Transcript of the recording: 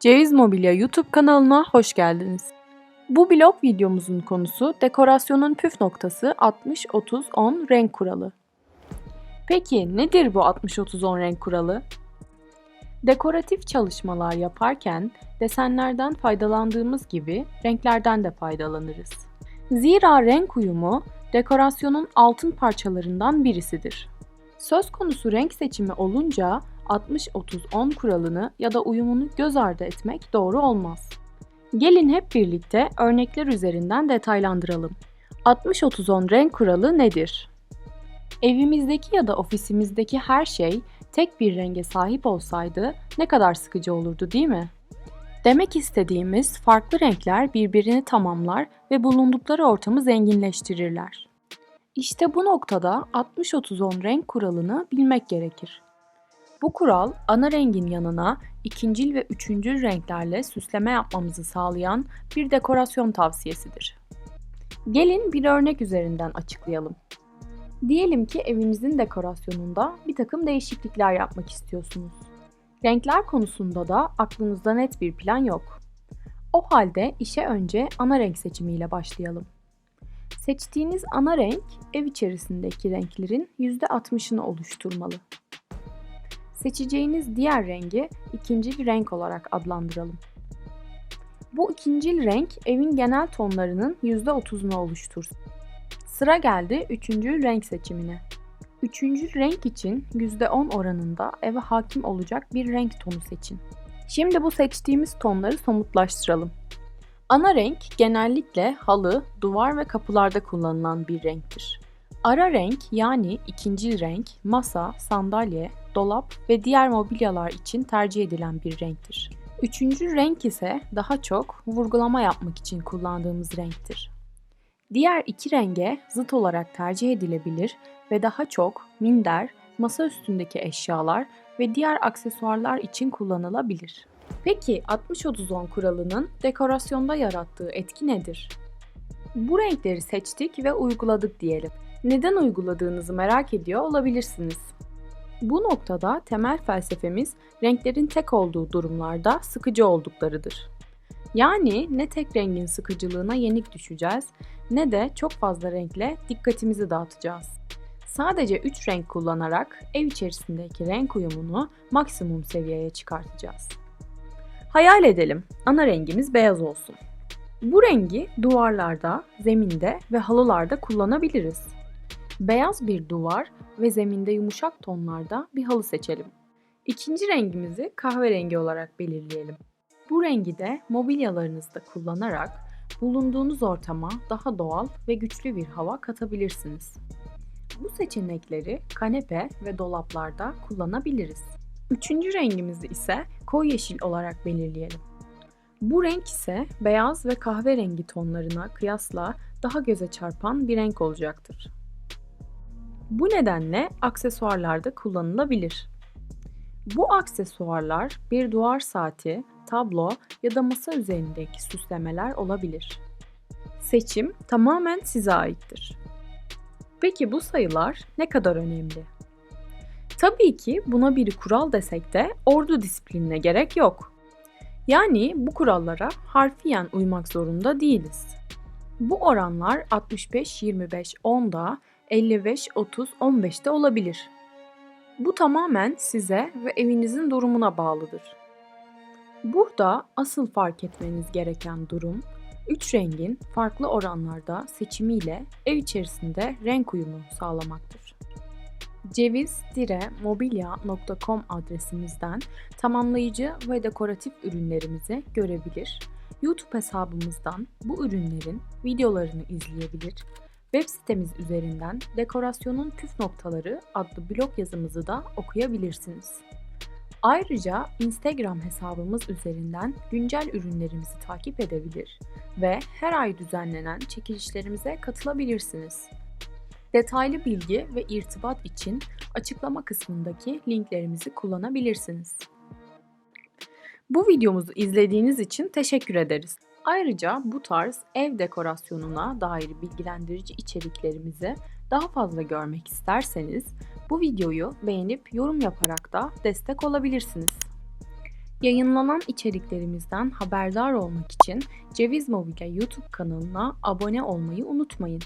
Ceviz Mobilya YouTube kanalına hoş geldiniz. Bu blog videomuzun konusu dekorasyonun püf noktası 60-30-10 renk kuralı. Peki nedir bu 60-30-10 renk kuralı? Dekoratif çalışmalar yaparken desenlerden faydalandığımız gibi renklerden de faydalanırız. Zira renk uyumu dekorasyonun altın parçalarından birisidir. Söz konusu renk seçimi olunca 60-30-10 kuralını ya da uyumunu göz ardı etmek doğru olmaz. Gelin hep birlikte örnekler üzerinden detaylandıralım. 60-30-10 renk kuralı nedir? Evimizdeki ya da ofisimizdeki her şey tek bir renge sahip olsaydı ne kadar sıkıcı olurdu değil mi? Demek istediğimiz farklı renkler birbirini tamamlar ve bulundukları ortamı zenginleştirirler. İşte bu noktada 60-30-10 renk kuralını bilmek gerekir. Bu kural ana rengin yanına ikincil ve üçüncül renklerle süsleme yapmamızı sağlayan bir dekorasyon tavsiyesidir. Gelin bir örnek üzerinden açıklayalım. Diyelim ki evinizin dekorasyonunda bir takım değişiklikler yapmak istiyorsunuz. Renkler konusunda da aklınızda net bir plan yok. O halde işe önce ana renk seçimiyle başlayalım. Seçtiğiniz ana renk ev içerisindeki renklerin %60'ını oluşturmalı. Seçeceğiniz diğer rengi ikincil renk olarak adlandıralım. Bu ikincil renk evin genel tonlarının %30'unu oluştursun. Sıra geldi üçüncül renk seçimine. Üçüncül renk için %10 oranında eve hakim olacak bir renk tonu seçin. Şimdi bu seçtiğimiz tonları somutlaştıralım. Ana renk genellikle halı, duvar ve kapılarda kullanılan bir renktir. Ara renk yani ikinci renk masa, sandalye, dolap ve diğer mobilyalar için tercih edilen bir renktir. Üçüncü renk ise daha çok vurgulama yapmak için kullandığımız renktir. Diğer iki renge zıt olarak tercih edilebilir ve daha çok minder, masa üstündeki eşyalar ve diğer aksesuarlar için kullanılabilir. Peki 60-30-10 kuralının dekorasyonda yarattığı etki nedir? Bu renkleri seçtik ve uyguladık diyelim. Neden uyguladığınızı merak ediyor olabilirsiniz. Bu noktada temel felsefemiz renklerin tek olduğu durumlarda sıkıcı olduklarıdır. Yani ne tek rengin sıkıcılığına yenik düşeceğiz ne de çok fazla renkle dikkatimizi dağıtacağız. Sadece 3 renk kullanarak ev içerisindeki renk uyumunu maksimum seviyeye çıkartacağız. Hayal edelim, ana rengimiz beyaz olsun. Bu rengi duvarlarda, zeminde ve halılarda kullanabiliriz. Beyaz bir duvar ve zeminde yumuşak tonlarda bir halı seçelim. İkinci rengimizi kahverengi olarak belirleyelim. Bu rengi de mobilyalarınızda kullanarak bulunduğunuz ortama daha doğal ve güçlü bir hava katabilirsiniz. Bu seçenekleri kanepe ve dolaplarda kullanabiliriz. Üçüncü rengimizi ise koyu yeşil olarak belirleyelim. Bu renk ise beyaz ve kahverengi tonlarına kıyasla daha göze çarpan bir renk olacaktır. Bu nedenle aksesuarlarda kullanılabilir. Bu aksesuarlar bir duvar saati, tablo ya da masa üzerindeki süslemeler olabilir. Seçim tamamen size aittir. Peki bu sayılar ne kadar önemli? Tabii ki buna bir kural desek de ordu disiplinine gerek yok. Yani bu kurallara harfiyen uymak zorunda değiliz. Bu oranlar 65-25-10'da 55-30-15'te olabilir. Bu tamamen size ve evinizin durumuna bağlıdır. Burada asıl fark etmeniz gereken durum, üç rengin farklı oranlarda seçimiyle ev içerisinde renk uyumu sağlamaktır. ceviz-mobilya.com adresimizden tamamlayıcı ve dekoratif ürünlerimizi görebilir, YouTube hesabımızdan bu ürünlerin videolarını izleyebilir, web sitemiz üzerinden dekorasyonun püf noktaları adlı blog yazımızı da okuyabilirsiniz. Ayrıca Instagram hesabımız üzerinden güncel ürünlerimizi takip edebilir ve her ay düzenlenen çekilişlerimize katılabilirsiniz. Detaylı bilgi ve irtibat için açıklama kısmındaki linklerimizi kullanabilirsiniz. Bu videomuzu izlediğiniz için teşekkür ederiz. Ayrıca bu tarz ev dekorasyonuna dair bilgilendirici içeriklerimizi daha fazla görmek isterseniz bu videoyu beğenip yorum yaparak da destek olabilirsiniz. Yayınlanan içeriklerimizden haberdar olmak için Ceviz Mobilya YouTube kanalına abone olmayı unutmayın.